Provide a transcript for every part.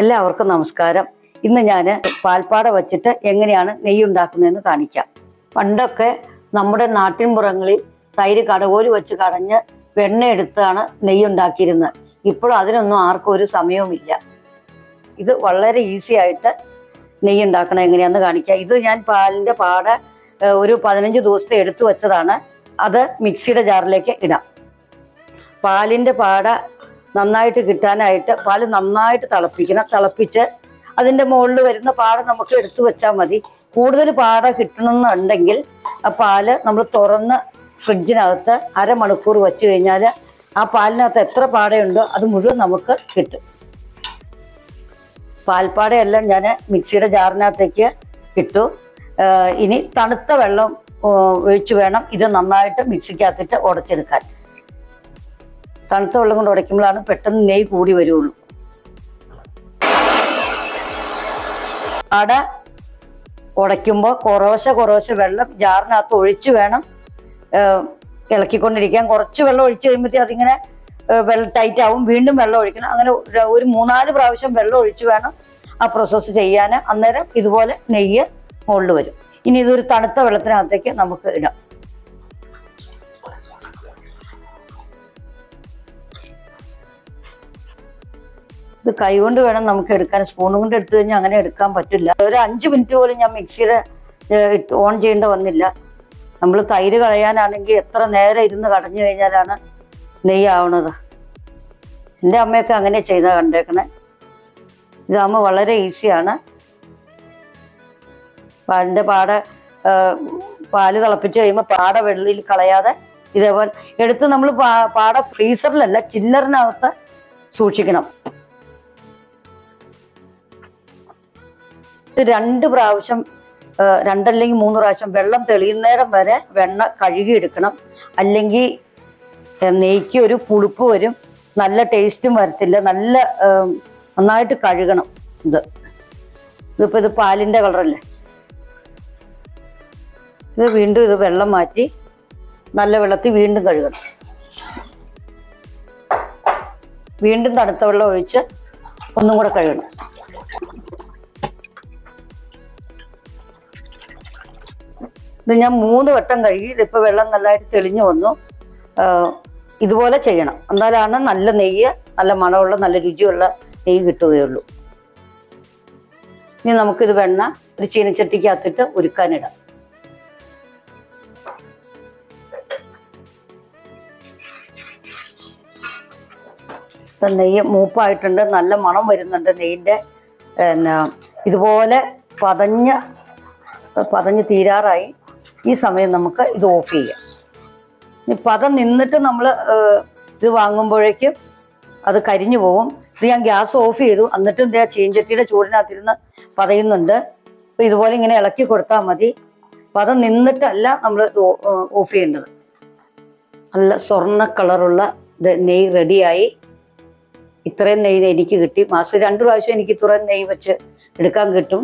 എല്ലാവർക്കും നമസ്കാരം. ഇന്ന് ഞാൻ പാൽപ്പാട വച്ചിട്ട് എങ്ങനെയാണ് നെയ്യ് ഉണ്ടാക്കുന്നതെന്ന് കാണിക്കാം. പണ്ടൊക്കെ നമ്മുടെ നാട്ടിൻപുറങ്ങളിൽ തൈര് കടകോൽ വെച്ച് കടഞ്ഞ് വെണ്ണ എടുത്താണ് നെയ്യ് ഉണ്ടാക്കിയിരുന്നത് ഇപ്പോൾ അതിനൊന്നും ആർക്കും ഒരു സമയവുമില്ല. ഇത് വളരെ ഈസി ആയിട്ട് നെയ്യ് ഉണ്ടാക്കണം എങ്ങനെയാണെന്ന് കാണിക്കാം. ഇത് ഞാൻ പാലിന്റെ പാട ഒരു പതിനഞ്ച് ദിവസത്തെ എടുത്തു വെച്ചതാണ്. അത് മിക്സിയുടെ ജാറിലേക്ക് ഇടാം. പാലിന്റെ പാട നന്നായിട്ട് കിട്ടാനായിട്ട് പാൽ നന്നായിട്ട് തിളപ്പിക്കണം. തിളപ്പിച്ച് അതിന്റെ മുകളിൽ വരുന്ന പാട നമുക്ക് എടുത്തു വെച്ചാൽ മതി. കൂടുതൽ പാട കിട്ടണമെന്നുണ്ടെങ്കിൽ ആ പാൽ നമ്മൾ തുറന്ന് ഫ്രിഡ്ജിനകത്ത് അരമണിക്കൂർ വെച്ച് കഴിഞ്ഞാൽ ആ പാലിനകത്ത് എത്ര പാടയുണ്ടോ അത് മുഴുവൻ നമുക്ക് കിട്ടും. പാൽപ്പാടയെല്ലാം ഞാൻ മിക്സിയുടെ ജാറിനകത്തേക്ക് ഇട്ടു. ഇനി തണുത്ത വെള്ളം ഒഴിച്ചു വേണം ഇത് നന്നായിട്ട് മിക്സിക്കകത്തിട്ട് ഉടച്ചെടുക്കാൻ. തണുത്ത വെള്ളം കൊണ്ട് ഉടയ്ക്കുമ്പോഴാണ് പെട്ടെന്ന് നെയ്യ് കൂടി വരുള്ളൂ. അട ഉടയ്ക്കുമ്പോൾ കുറേശ്ശെ കുറേശ്ശെ വെള്ളം ജാറിനകത്ത് ഒഴിച്ച് വേണം ഇളക്കിക്കൊണ്ടിരിക്കാൻ. കുറച്ച് വെള്ളം ഒഴിച്ച് കഴിയുമ്പോഴത്തേ അതിങ്ങനെ വെള്ളം ടൈറ്റ് ആവും. വീണ്ടും വെള്ളം ഒഴിക്കണം. അങ്ങനെ ഒരു മൂന്നാൽ പ്രാവശ്യം വെള്ളം ഒഴിച്ച് വേണം ആ പ്രോസസ്സ് ചെയ്യാൻ. അന്നേരം ഇതുപോലെ നെയ്യ് മുകളിൽ വരും. ഇനി ഇതൊരു തണുത്ത വെള്ളത്തിനകത്തേക്ക് നമുക്ക് ഇടാം. ഇത് കൈകൊണ്ട് വേണം നമുക്ക് എടുക്കാൻ. സ്പൂൺ കൊണ്ട് എടുത്തു കഴിഞ്ഞാൽ അങ്ങനെ എടുക്കാൻ പറ്റില്ല. ഒരു അഞ്ച് മിനിറ്റ് പോലും ഞാൻ മിക്സിയുടെ ഓൺ ചെയ്യേണ്ട വന്നില്ല. നമ്മൾ തൈര് കളയാനാണെങ്കിൽ എത്ര നേരം ഇരുന്ന് കടഞ്ഞു കഴിഞ്ഞാലാണ് നെയ്യാവണത് എന്റെ അമ്മയൊക്കെ അങ്ങനെ ചെയ്താൽ കണ്ടേക്കണേ. ഇതാകുമ്പോൾ വളരെ ഈസിയാണ് പാലിന്റെ പാട പാൽ തിളപ്പിച്ച് കഴിയുമ്പോൾ പാട വെള്ളിയിൽ കളയാതെ ഇതേപോലെ എടുത്ത് നമ്മൾ പാട ഫ്രീസറിലല്ല ചില്ലറിനകത്ത് സൂക്ഷിക്കണം. രണ്ട് പ്രാവശ്യം രണ്ടല്ലെങ്കിൽ മൂന്ന് പ്രാവശ്യം വെള്ളം തെളിയുന്നേരം വരെ വെണ്ണ കഴുകിയെടുക്കണം. അല്ലെങ്കിൽ നെയ്ക്ക് ഒരു പുളിപ്പ് വരും. നല്ല ടേസ്റ്റും വരത്തില്ല. നല്ല നന്നായിട്ട് കഴുകണം ഇത്. ഇതിപ്പോൾ ഇത് പാലിന്റെ കളറല്ലേ? ഇത് വീണ്ടും ഇത് വെള്ളം മാറ്റി നല്ല വെള്ളത്തിൽ വീണ്ടും കഴുകണം. വീണ്ടും തണുത്ത വെള്ളം ഒഴിച്ച് ഒന്നും കൂടെ കഴുകണം. ഇത് ഞാൻ മൂന്ന് വട്ടം കഴുകി ഇതിപ്പോൾ വെള്ളം നല്ലതായിട്ട് തെളിഞ്ഞു വന്നു. ഇതുപോലെ ചെയ്യണം. എന്നാലാണ് നല്ല നെയ്യ് നല്ല മണമുള്ള നല്ല രുചിയുള്ള നെയ്യ് കിട്ടുകയുള്ളൂ. ഇനി നമുക്കിത് വെണ്ണ ഒരു ചീനച്ചട്ടിക്കകത്തിട്ട് ഉരുക്കാനിടാം. നെയ്യ് മൂപ്പായിട്ടുണ്ട് നല്ല മണം വരുന്നുണ്ട് നെയ്യിന്റെ. പിന്നെ ഇതുപോലെ പതഞ്ഞ് പതഞ്ഞ് തീരാറായി. ഈ സമയം നമുക്ക് ഇത് ഓഫ് ചെയ്യാം. ഇനി അത് നിന്നിട്ട് നമ്മൾ ഇത് വാങ്ങുമ്പോഴേക്കും അത് കരിഞ്ഞു പോകും. ഇത് ഞാൻ ഗ്യാസ് ഓഫ് ചെയ്തു. എന്നിട്ടും ഇതേ ചീഞ്ചട്ടിയുടെ ചൂടിനകത്തിരുന്ന് പതയുന്നുണ്ട് അപ്പം ഇതുപോലെ ഇങ്ങനെ ഇളക്കി കൊടുത്താൽ മതി. പദം നിന്നിട്ടല്ല നമ്മൾ ഓഫ് ചെയ്യേണ്ടത്. നല്ല സ്വർണ കളറുള്ള നെയ്യ് റെഡിയായി. ഇത്രയും നെയ്യ് എനിക്ക് കിട്ടി. മാസം രണ്ട് പ്രാവശ്യം എനിക്ക് ഇത്രയും നെയ്യ് വെച്ച് എടുക്കാൻ കിട്ടും.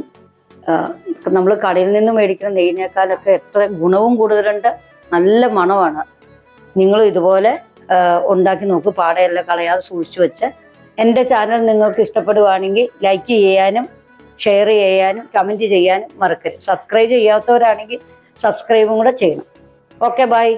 നമ്മൾ കടയിൽ നിന്ന് മേടിക്കുന്ന നെയ്യിനേക്കാളൊക്കെ എത്ര ഗുണവും കൂടുതലുണ്ട്. നല്ല മണമാണ്. നിങ്ങളും ഇതുപോലെ ഉണ്ടാക്കി നോക്ക്. പാടയെല്ലാം കളയാതെ സൂക്ഷിച്ചു വെച്ച്. എന്റെ ചാനൽ നിങ്ങൾക്ക് ഇഷ്ടപ്പെടുവാണെങ്കിൽ ലൈക്ക് ചെയ്യാനും ഷെയർ ചെയ്യാനും കമന്റ് ചെയ്യാനും മറക്കരുത്. സബ്സ്ക്രൈബ് ചെയ്യാത്തവരാണെങ്കിൽ സബ്സ്ക്രൈബും കൂടെ ചെയ്യണം. Okay bye.